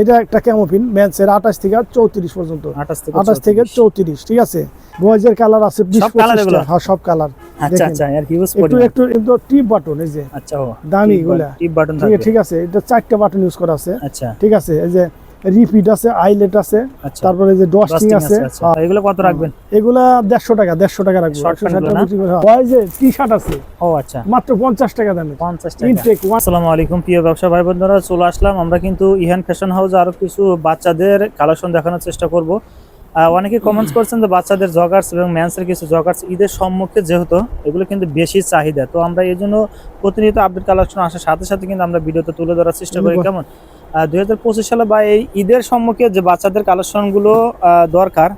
এটা একটা ক্যামোপিন ম্যাচের আঠাশ থেকে চৌত্রিশ পর্যন্ত। আঠাশ থেকে চৌত্রিশ। ঠিক আছে? বয়েজের কালার আছে? হ্যাঁ সব কালার আচ্ছা আচ্ছা একটু একটু টিপ বাটন এই যে। আচ্ছা দামি বাটন ঠিক আছে এটা চারটা বাটন ইউজ করা আছে। ঠিক আছে এই যে রিপিট আছে আইলেট আছে আচ্ছা। তারপরে যে ডস্টিং আছে আচ্ছা। এগুলো কত রাখবেন? এগুলা দেড়শো টাকা দেড়শো টাকা রাখব। হ্যাঁ। যে টি শার্ট আছে ও আচ্ছা। মাত্র পঞ্চাশ টাকা দামে। পঞ্চাশ টাকা। ইনটেক আসসালামু আলাইকুম প্রিয় ব্যবসা ভাই বন্ধুরা চলে আসলাম। আমরা কিন্তু ইহান ফ্যাশন হাউস আরও কিছু বাচ্চাদের কালেকশন দেখানোর চেষ্টা করব। অনেকে কমেন্টস করছেন যে বাচ্চাদের জগার্স এবং ম্যান্সের কিছু জগার্স ঈদের সম্মুখে যেহেতু এগুলো কিন্তু বেশি চাহিদা। তো আমরা এই জন্য প্রতিনিয়ত আপডেট কালেকশন আসার সাথে সাথে কিন্তু আমরা ভিডিওতে তুলে ধরার চেষ্টা করি কেমন? দুই হাজার পঁচিশ সালে বা এই ঈদের সম্মুখে যে বাচ্চাদের কালেকশনগুলো দরকার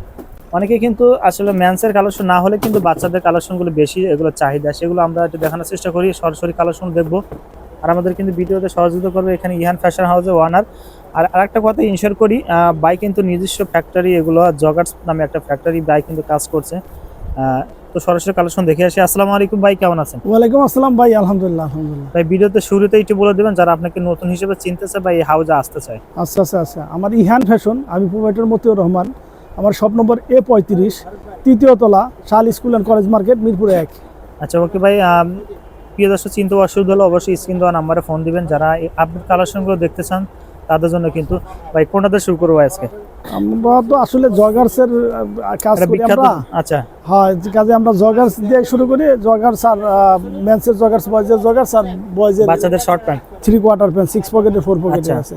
অনেকে কিন্তু আসলে ম্যান্সের কালেকশন না হলে কিন্তু বাচ্চাদের কালেকশনগুলো বেশি এগুলো চাহিদা। সেগুলো আমরা একটু দেখানোর চেষ্টা করি সরাসরি কালেকশন দেখব। আর আমাদের কিন্তু ভিডিওতে সহযোগিতা করবে এখানে ইহান ফ্যাশন হাউসের ওয়ানার আর আরেকটা কথা ইনশোর করি বাই কিন্তু নিজস্ব ফ্যাক্টরি এগুলো জগার্স নামে একটা ফ্যাক্টরি বাইক কিন্তু কাজ করছে। তো সরাসরি কালেকশন দেখে আসি। আসসালামু আলাইকুম ভাই কেমন আছেন? ওয়ালাইকুম আসসালাম ভাই আলহামদুলিল্লাহ আলহামদুলিল্লাহ। ভাই ভিডিওতে শুরুতে একটু বলে দেবেন যারা আপনাকে নতুন হিসেবে চিনতেছে বা এই হাউজে আসতে চায়। আচ্ছা আচ্ছা আচ্ছা। আমার ইহান ফ্যাশন আমি প্রোভাইডার মতিউর রহমান। আমার শপ নম্বর এ পঁয়ত্রিশ তৃতীয় তলা শাল school and college market Mirpur এক। আচ্ছা ওকে ভাই প্রিয় দর্শক চিনতে অসুবিধা হলে অবশ্যই স্ক্রিন দেওয়া নাম্বারে ফোন দিবেন। যারা আপডেট কালেকশনগুলো দেখতে চান তাদের জন্য কিন্তু ভাই কোনটাতে শুরু করব আজকে? আমরা তো আসলে জগার্সের কাজ করি আমরা। আচ্ছা। হ্যাঁ কাজে আমরা জগার্স দিয়ে শুরু করি। জগার্স আর মেন্সের জগার্স বয়েজের জগার্স আর বয়েজের বাচ্চাদের short pant three quarter pant six পকেটের ফোর আচ্ছা। আছে।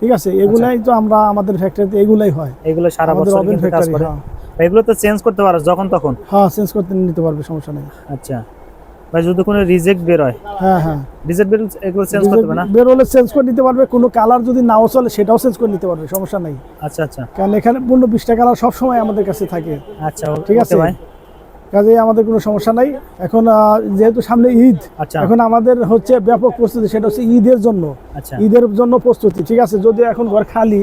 ঠিক আছে? এগুলাই তো আমরা আমাদের ফ্যাক্টরিতে এগুলাই হয়। এগুলো সারা বছর কিন্তু কাজ করে। হ্যাঁ। এগুলো তো চেঞ্জ করতে পারো যখন তখন হ্যাঁ চেঞ্জ করতে নিতে পারবে সমস্যা নেই। আচ্ছা। ভাই যদি কোনো রিজেক্ট বের হয় হ্যাঁ হ্যাঁ। রিজেক্ট বের এগুলো চেঞ্জ করতে হবে না? বেরোলে চেঞ্জ করে নিতে পারবে কোনো কালার যদি নাও চলে সেটাও চেঞ্জ করে নিতে পারবে সমস্যা নাই। আচ্ছা আচ্ছা। কারণ এখানে পনেরো বিশটা কালার সবসময় আমাদের কাছে থাকে। আচ্ছা ঠিক আছে? ভাই। কাজে আমাদের কোনো সমস্যা নাই। এখন যেহেতু সামনে ঈদ আচ্ছা। এখন আমাদের হচ্ছে ব্যাপক প্রস্তুতি সেটা হচ্ছে ঈদের জন্য। আচ্ছা। ঈদের জন্য প্রস্তুতি ঠিক আছে? যদি এখন ঘর খালি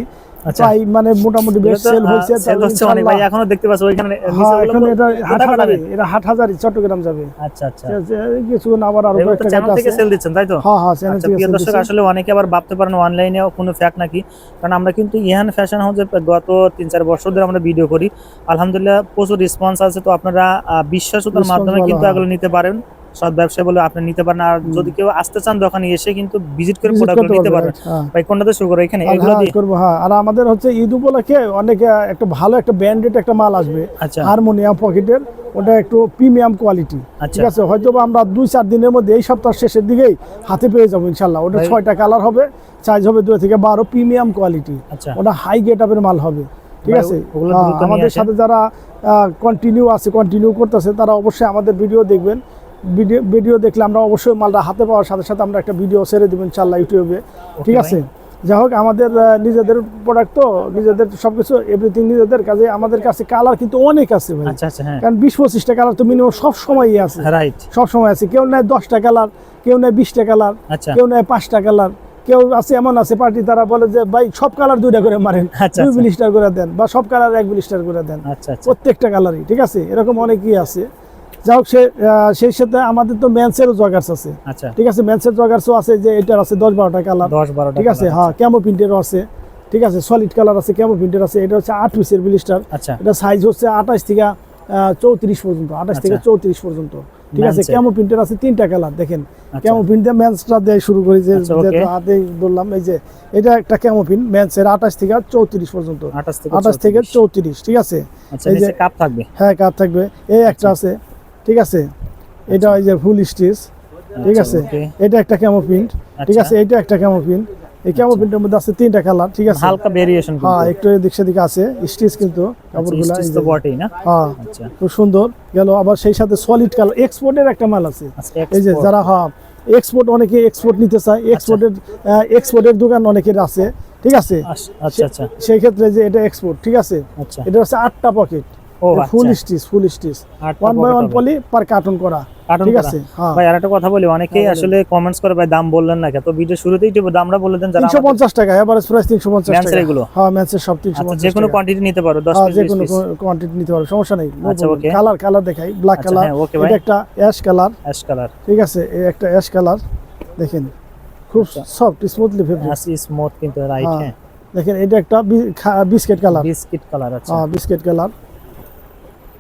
আচ্ছা। মানে মোটামুটি বেশ সেল হয়েছে সেল হচ্ছে অনেক। ভাই এখনও দেখতে পাচ্ছ ওইখানে হ্যাঁ এখন এটা হাট হাজারি এটা হাট হাজারি চট্টগ্রাম যাবে। আচ্ছা আচ্ছা। কিছু আবার আরও কয়েকটা চ্যানেল থেকে সেল দিচ্ছেন তাই তো? হ্যাঁ হ্যাঁ চ্যানেল থেকে প্রিয় দর্শক আসলে অনেকে আবার ভাবতে পারেন অনলাইনেও কোনো ফ্যাক্ট নাকি? কারণ আমরা কিন্তু ইহান ফ্যাশন হাউসে গত তিন চার বছর ধরে আমরা ভিডিও করি। আলহামদুলিল্লাহ প্রচুর রেসপন্স আছে তো আপনারা বিশ্বাসতার মাধ্যমে কিন্তু। এগুলো নিতে পারেন। সব ব্যবসায় বলে আপনি নিতে পারেন আর যদি কেউ আসতে চান দোকানে এসে কিন্তু ভিজিট করে করতে নিতে পারবেন। হ্যাঁ। ভাই কোনটাতে শুরু করো এখানে? এগুলো হ্যাঁ, দিয়ে? করব হ্যাঁ। আর আমাদের হচ্ছে ঈদ উপলক্ষে অনেক একটা ভালো একটা ব্র্যান্ডেড একটা মাল আসবে। আচ্ছা। হারমোনিয়াম পকেটের ওটা একটু প্রিমিয়াম কোয়ালিটি আচ্ছা। ঠিক আছে হয়তো আমরা দুই চার দিনের মধ্যে এই সপ্তাহ শেষের দিকেই হাতে পেয়ে যাব ইনশাল্লাহ ওটা ছয়টা কালার হবে সাইজ হবে দুই থেকে বারো প্রিমিয়াম কোয়ালিটি আচ্ছা। ওটা হাই গেট আপের মাল হবে। ঠিক আছে? হ্যাঁ, আমাদের সাথে যারা কন্টিনিউ আছে কন্টিনিউ করতেছে তারা অবশ্যই আমাদের ভিডিও দেখবেন। ভিডিও ভিডিও দেখলে আমরা অবশ্যই মালটা হাতে পাওয়ার সাথে সাথে আমরা একটা ভিডিও ছেড়ে দেবেন ইনশাল্লাহ ইউটিউবে। ঠিক আছে? যাই হোক আমাদের নিজেদের প্রোডাক্ট তো নিজেদের সবকিছু এভরিথিং নিজেদের কাজে আমাদের কাছে কালার কিন্তু অনেক আছে ভাই। আচ্ছা আচ্ছা হ্যাঁ। কারণ বিশ পঁচিশটা কালার তো মিনিমাম সব সময়ই আছে। রাইট সব সময় আছে। কেউ নেয় দশটা কালার কেউ নেয় বিশটা কালার আচ্ছা। কেউ নেয় পাঁচটা কালার কেউ আছে এমন আছে পার্টি তারা বলে যে ভাই সব কালার দুইটা করে মারেন। দুই। বিলিস্টার করে দেন বা সব কালার এক বিলিস্টার করে দেন। প্রত্যেকটা কালারই ঠিক আছে? এরকম অনেকই আছে। যাই হোক সে সেই সাথে আমাদের তো ম্যান্সেরও জগার্স আছে। আচ্ছা। ঠিক আছে ম্যান্সের জগার্সও আছে যে এটার আছে দশ বারোটা কালার দশ বারোটা ঠিক আছে হ্যাঁ ক্যামো প্রিন্টেরও আছে। ঠিক আছে সলিড কালার আছে ক্যামো প্রিন্টের আছে এটা হচ্ছে আট পিসের বিলিস্টার আচ্ছা। এটা সাইজ হচ্ছে আঠাশ থেকে চৌত্রিশ পর্যন্ত আঠাশ থেকে আচ্ছা। চৌত্রিশ পর্যন্ত। ঠিক আছে। ক্যামো প্রিন্টের আছে তিনটা কালার দেখেন। আচ্ছা। ক্যামো প্রিন্ট দিয়ে ম্যান্সটা দিয়ে শুরু করি যে আচ্ছা. হাতে বললাম এই যে এটা একটা ক্যামো প্রিন্ট ম্যান্সের আঠাশ থেকে চৌত্রিশ পর্যন্ত। আঠাশ থেকে আঠাশ থেকে 34 চৌত্রিশ ঠিক আছে? আচ্ছা এই যে- কাপ থাকবে। হ্যাঁ কাপ থাকবে। এই একটা আছে। ঠিক আছে? এটা ওই যে ফুল স্টিচ ঠিক আচ্ছা, আছে? এটা একটা ক্যামো প্রিন্ট ঠিক আচ্ছা। আছে? এটা একটা ক্যামো প্রিন্ট এই ক্যামো প্রিন্টের মধ্যে আছে তিনটা কালার ঠিক আছে? হালকা ভেরিয়েশন হ্যাঁ একটু এদিক সেদিক আছে স্টিচ কিন্তু কাপড়গুলো এই তো। বটেই না? হ্যাঁ আচ্ছা। খুব সুন্দর। গেল আবার সেই সাথে সলিড কালার এক্সপোর্টের একটা মাল আছে। এই যে যারা হ্যাঁ এক্সপোর্ট অনেকে এক্সপোর্ট নিতে চায় এক্সপোর্টের এক্সপোর্টের দোকান অনেকের আছে ঠিক আছে? আচ্ছা আচ্ছা সেই ক্ষেত্রে যে এটা এক্সপোর্ট ঠিক আছে? আচ্ছা। এটা হচ্ছে আটটা pocket full stitch full stitch one by one poly per carton করা ঠিক আছে? ভাই আর একটা কথা বলি অনেকেই হ্যাঁ, আসলে কমেন্টস করে ভাই দাম বললেন না তো ভিডিও শুরুতেই একটু দামটা বলে দেন যারা তিনশো পঞ্চাশ টাকা এভারেজ প্রাইস এগুলো? হ্যাঁ সব আচ্ছা পঞ্চাশ যে কোনো কোয়ান্টিটি নিতে পারো 10 হ্যাঁ পিস যে কোনো কোয়ান্টিটি নিতে পারবে সমস্যা নেই। আচ্ছা, কালার কালার দেখাই ব্ল্যাক আচ্ছা, কালার। এটা একটা অ্যাশ কালার অ্যাশ কালার ঠিক আছে এই একটা অ্যাশ কালার দেখেন খুব। সফট স্মুথলি ফেব্রিক স্মুথ কিন্তু রাইট হ্যাঁ। হ্যাঁ। দেখেন এটা একটা বিস্কিট কালার বিস্কিট কালার আচ্ছা। হ্যাঁ বিস্কিট কালার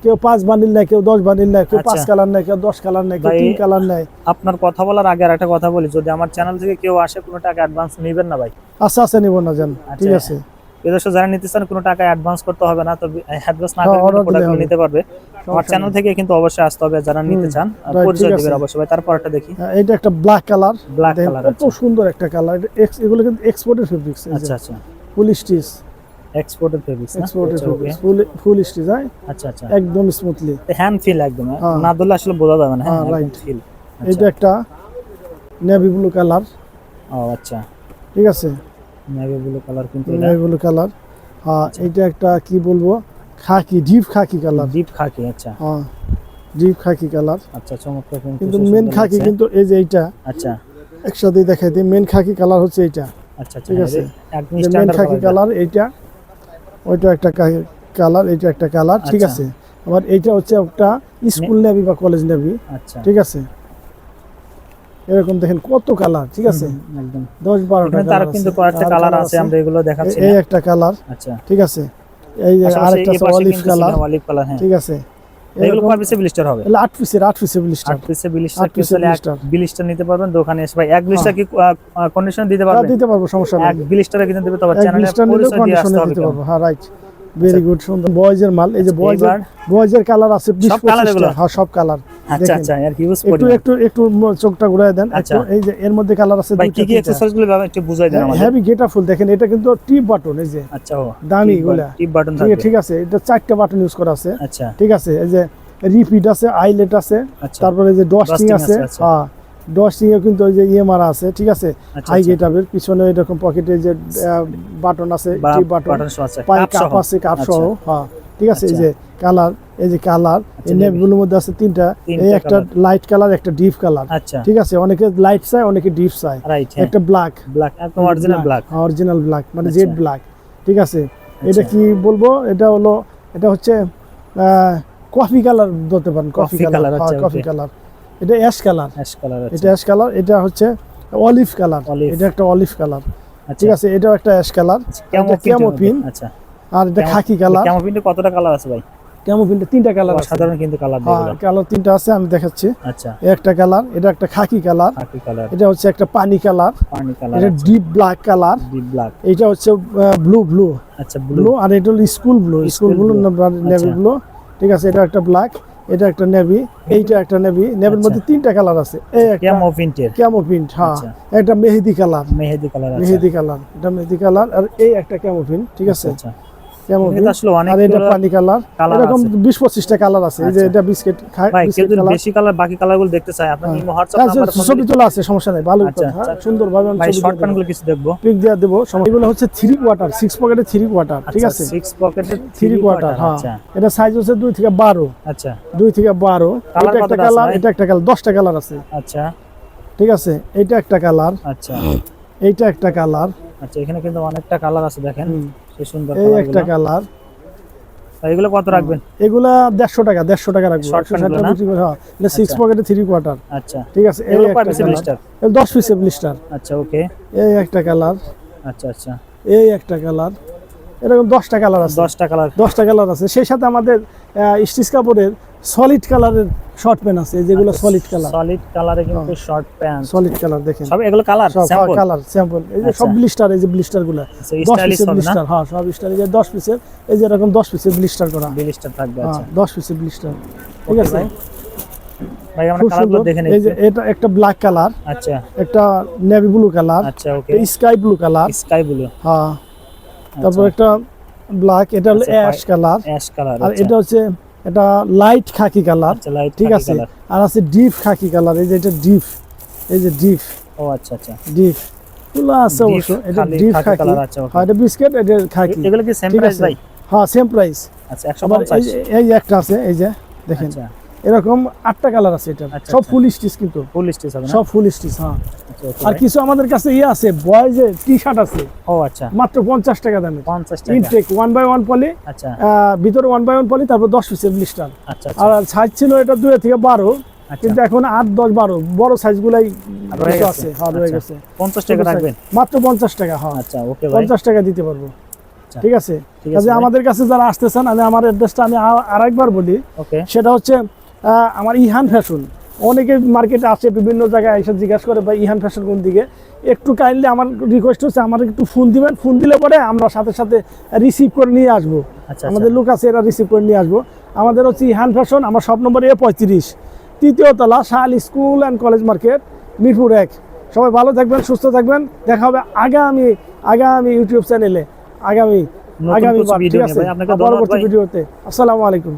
কেউ পাঁচ বান্ডিল নেয় কেউ দশ বান্ডিল নেয় কেউ পাঁচ আচ্ছা। কালার নেয় কেউ দশ কালার নেয় কেউ তিন কালার নেয় আপনার কথা বলার আগে আর একটা কথা বলি যদি আমার চ্যানেল থেকে কেউ আসে কোনো টাকা অ্যাডভান্স নেবেন না ভাই। আস্তে আস্তে নিব না জান। ঠিক আচ্ছা। আছে। এদেশে যারা নিতে চান কোনো টাকা অ্যাডভান্স করতে হবে না তো অ্যাডভান্স না হ্যাঁ, করে প্রোডাক্ট নিতে পারবে। আমার চ্যানেল থেকে কিন্তু অবশ্যই আসতে হবে যারা নিতে চান পরিচয় দিবেন অবশ্যই। ভাই তারপরটা দেখি। হ্যাঁ, এটা একটা ব্ল্যাক কালার ব্ল্যাক কালার কত সুন্দর একটা কালার এগুলো কিন্তু এক্সপোর্টের ফেব্রিক্স আচ্ছা আচ্ছা। ফুল স্টিচ এক্সপোর্টেড ফেব্রিক্স এক্সপোর্টের আচ্ছা ফেব্রিক্স ফুল ফুল স্টিচ হয় আচ্ছা আচ্ছা। একদম স্মুথলি হ্যান্ড ফিল একদম হ্যাঁ? হ্যাঁ। না ধরলে আসলে বোঝা যাবে না হ্যাঁ, হ্যাঁ right. ফিল এটা একটা নেভি ব্লু কালার ও আচ্ছা। ঠিক আছে? নেভি ব্লু কালার কিন্তু নেভি ব্লু কালার হ্যাঁ এটা একটা কি বলব? Khaki deep khaki colour deep khaki আচ্ছা। হ্যাঁ ডিপ খাকি কালার আচ্ছা চমৎকার কিন্তু মেন খাকি কিন্তু এই যে এইটা। আচ্ছা। একসাথে দেখাই দিই মেন খাকি কালার হচ্ছে এইটা। আচ্ছা আচ্ছা ঠিক আছে। একদম মেন স্ট্যান্ডার্ড খাকি কালার এইটা। ওইটা একটা কালার এটা একটা কালার ঠিক আচ্ছা। আছে? আবার এইটা হচ্ছে একটা স্কুল নেভি বা কলেজ নেভি আচ্ছা। ঠিক আছে? এরকম দেখেন কত কালার ঠিক আছে? একদম। দশ বারোটা এখানে তার কিন্তু কয়েকটা কালার আছে আমরা এগুলো দেখাচ্ছি এই একটা কালার আচ্ছা। ঠিক আছে? এই আরেকটা অলিভ কালার অলিভ কালার হ্যাঁ। ঠিক আছে? এগুলো পার পিসে ব্লিস্টার হবে। তাহলে 8 পিসের 8 পিসের ব্লিস্টার। 8 পিসে ব্লিস্টার ব্লিস্টার। নিতে পারবেন দোকানে এসে ভাই এক ব্লিস্টার কি কন্ডিশন দিতে পারবেন? দিতে পারব সমস্যা এক নেই ব্লিস্টারে কিন্তু দেবে তবে চ্যানেলে ব্লিস্টার কন্ডিশনে দিতে পারব। হ্যাঁ রাইট ভেরি গুড সুন্দর। বয়েজের মাল এই যে বয়েজের বয়েজের কালার আছে বিশ সব colour হ্যাঁ সব কালার আচ্ছা আচ্ছা এর হিউজ একটু একটু একটু চোখটা ঘুরায় দেন আচ্ছা। এই যে এর মধ্যে কালার আছে ভাই কি কি এক্সারসাইজগুলো একটু বুঝাই দেন আমাদের। হেভি গেটা ফুল দেখেন এটা কিন্তু টিপ বাটন এই যে আচ্ছা দামি এগুলা। টিপ বাটন ঠিক আছে ঠিক আছে এটা চারটা বাটন ইউজ করা আছে। আচ্ছা। ঠিক আছে এই যে রিপিট আছে আইলেট আছে আচ্ছা। তারপরে যে ডস্টিং আছে আছে, আচ্ছা। হ্যাঁ ডস্টিং এ কিন্তু ওই যে ইয়ে মারা আছে ঠিক আছে আচ্ছা, হাই পিছনে এরকম পকেটে যে বাটন আছে টিপ বাটন পায়ে কাপ আছে কাপ। সহ হ্যাঁ। ঠিক আছে? এই আচ্ছা। যে কালার এই যে কালার এই আচ্ছা, নেভগুলোর মধ্যে আছে তিনটা। এই একটা লাইট কালার একটা ডিপ কালার আচ্ছা। ঠিক আছে? অনেকে লাইট চায় অনেকে ডিপ চায়। হ্যাঁ। একটা ব্ল্যাক ব্ল্যাক একদম অরিজিনাল ব্ল্যাক অরিজিনাল ব্ল্যাক মানে আচ্ছা। জেড ব্ল্যাক ঠিক আছে? এটা আচ্ছা। কি বলব? এটা হলো এটা হচ্ছে কফি কালার ধরতে পারেন কফি কালার আচ্ছা, কফি কালার এটা অ্যাশ কালার অ্যাশ কালার এটা অ্যাশ কালার এটা হচ্ছে অলিভ কালার এটা একটা অলিভ কালার আচ্ছা। ঠিক আছে? এটাও একটা অ্যাশ কালার কেমো পিন আচ্ছা। আর এটা খাকি কালার। কেমন পিনটা কতটা কালার আছে ভাই? কেমো পিনটা তিনটা কালার আছে। সাধারণ কিন্তু কালার হ্যাঁ দিয়ে কালার তিনটা আছে আমি দেখাচ্ছি। আচ্ছা। একটা কালার এটা একটা খাকি কালার। খাকি কালার। এটা হচ্ছে একটা পানি কালার। পানি কালার এটা deep black colour. Deep black. এটা হচ্ছে ব্লু ব্লু আচ্ছা ব্লু ব্লু আর এটা হলো school blue school blue navy আচ্ছা। ব্লু ঠিক আছে এটা একটা ব্ল্যাক এটা একটা নেভি এইটা একটা নেভি নেভির আচ্ছা। মধ্যে তিনটা কালার আছে। এই একটা কেমো প্রিন্টের ক্যামো প্রিন্ট হ্যাঁ। আচ্ছা। একটা mehendi colour. Mehendi colour mehendi colour. এটা মেহেদি কালার আর এই একটা ক্যামো প্রিন্ট ঠিক আছে। আচ্ছা। এটা আসলে অনেক আর এটা পানি কালার। এরকম আছে। বিশ পঁচিশটা কালার আছে। এই যে আচ্ছা। এটা বিস্কিট খায় বিস্কিট কালার। বেশি কালার বাকি কালার দেখতে চায় আপনার ইমো হোয়াটসঅ্যাপ হ্যাঁ, নাম্বার ছবি তোলা আছে সমস্যা নেই ভালো আচ্ছা, কথা। সুন্দর ভাই শর্ট কিছু দেখব। পিক দেওয়া দেবো এগুলো হচ্ছে থ্রি কোয়ার্টার সিক্স পকেটে থ্রি কোয়ার্টার ঠিক আছে? সিক্স পকেটের থ্রি কোয়ার্টার হ্যাঁ। আচ্ছা। এটা সাইজ হচ্ছে দুই থেকে বারো। আচ্ছা। দুই থেকে বারো। Colour এটা একটা কালার এটা একটা কালার দশটা কালার আছে। আচ্ছা। ঠিক আছে? এটা একটা কালার আচ্ছা। এইটা একটা কালার আচ্ছা এখানে কিন্তু অনেকটা কালার আছে দেখেন। সুন্দর এই একটা কালার। এগুলো কত রাখবেন? এগুলা দেড়শো টাকা দেড়শো টাকা রাখব? বিক্রি করে, হ্যাঁ। এটা আচ্ছা। পকেটে থ্রি কোয়ার্টার আচ্ছা। ঠিক আছে এই একটা পিসের কালার। এই দশ পিসের ব্লিস্টার আচ্ছা ওকে এই একটা কালার। আচ্ছা আচ্ছা। এই একটা কালার। এরকম কালার আছে। কালার। কালার আছে। সেই সাথে আমাদের স্টিচ কাপড়ের সলিড কালারের শর্ট প্যান্ট আছে এই যেগুলো সলিড কালার সলিড কালারে কিন্তু শর্ট প্যান্ট সলিড কালার দেখেন। সব এগুলো কালার স্যাম্পল কালার স্যাম্পল এই যে আচ্ছা। সব ব্লিস্টার এই যে ব্লিস্টারগুলা। আচ্ছা দশ স্টাইলিশ পিসের হবে না? ব্লিস্টার হ্যাঁ সব স্টার এই যে দশ পিসের এই যে এরকম দশ পিসের ব্লিস্টার করা। বিলিস্টার থাকবে হ্যাঁ আচ্ছা। দশ পিসের ব্লিস্টার ঠিক আছে? ভাই। আমরা কালারগুলো দেখে এই যে এটা একটা ব্ল্যাক কালার আচ্ছা। একটা নেভি ব্লু কালার আচ্ছা okay sky blue colour sky blue হ্যাঁ। তারপর একটা ব্ল্যাক এটা হলো আচ্ছা, অ্যাশ কালার অ্যাশ কালার আর এটা হচ্ছে এটা লাইট খাকি কালার আচ্ছা ঠিক আছে? আর আছে ডিপ খাকি কালার এই যে এটা ডিপ এই যে ডিপ ও আচ্ছা আচ্ছা। ডিপ এগুলো আছে অবশ্য এটা ডিপ খাকি colour আছে. হ্যাঁ এটা বিস্কিট এটা খাকি এগুলো কি সেম প্রাইস ভাই? হ্যাঁ সেম প্রাইস আচ্ছা এই 150 যে- এই একটা আছে এই যে দেখেন। আচ্ছা। এরকম আটটা কালার আছে এটা আচ্ছা, সব আচ্ছা। ফুল স্টিচ কিন্তু। ফুল স্টিচ হবে না? সব ফুল স্টিচ হ্যাঁ। আচ্ছা, আর কিছু আমাদের কাছে ইয়ে আছে বয়েজের টি শার্ট আছে ও আচ্ছা। মাত্র পঞ্চাশ টাকা দামে। 50 টাকা। ইনটেক ওয়ান বাই ওয়ান পলি আচ্ছা। ভিতরে ওয়ান বাই ওয়ান পলি তারপর দশ পিসের ব্লিস্টার আচ্ছা আচ্ছা। আর সাইজ ছিল এটা দুই থেকে বারো আচ্ছা। কিন্তু এখন আট দশ বারো বড় কিছু গেছে। আছে হ্যাঁ রয়ে। গেছে। পঞ্চাশ টাকা রাখবেন? মাত্র পঞ্চাশ টাকা হ্যাঁ। আচ্ছা ওকে পঞ্চাশ টাকা দিতে পারব। ঠিক আছে? কাজে আমাদের কাছে যারা আসতেছেন আমি আমার অ্যাড্রেসটা আমি আরেকবার বলি। ওকে সেটা হচ্ছে আমার ইহান ফ্যাশন। অনেকে মার্কেটে আসে বিভিন্ন জায়গায় এসে জিজ্ঞাসা করে ভাই ইহান ফ্যাশন কোন দিকে? একটু কাইন্ডলি আমার রিকোয়েস্ট হচ্ছে আমার একটু ফোন দিবেন। ফোন দিলে পরে আমরা সাথে সাথে রিসিভ করে নিয়ে আসব। আচ্ছা আমাদের লোক আছে এরা রিসিভ করে নিয়ে আসব। আমাদের হচ্ছে ইহান ফ্যাশন আমার সব নম্বর এ পঁয়ত্রিশ। তৃতীয় তলা শাল school and college market Mirpur এক। সবাই ভালো থাকবেন সুস্থ থাকবেন। দেখা হবে আগামী আগামী ইউটিউব চ্যানেলে আগামী আগামী ঠিক আছে? পরবর্তী ভিডিওতে আসসালামু আলাইকুম।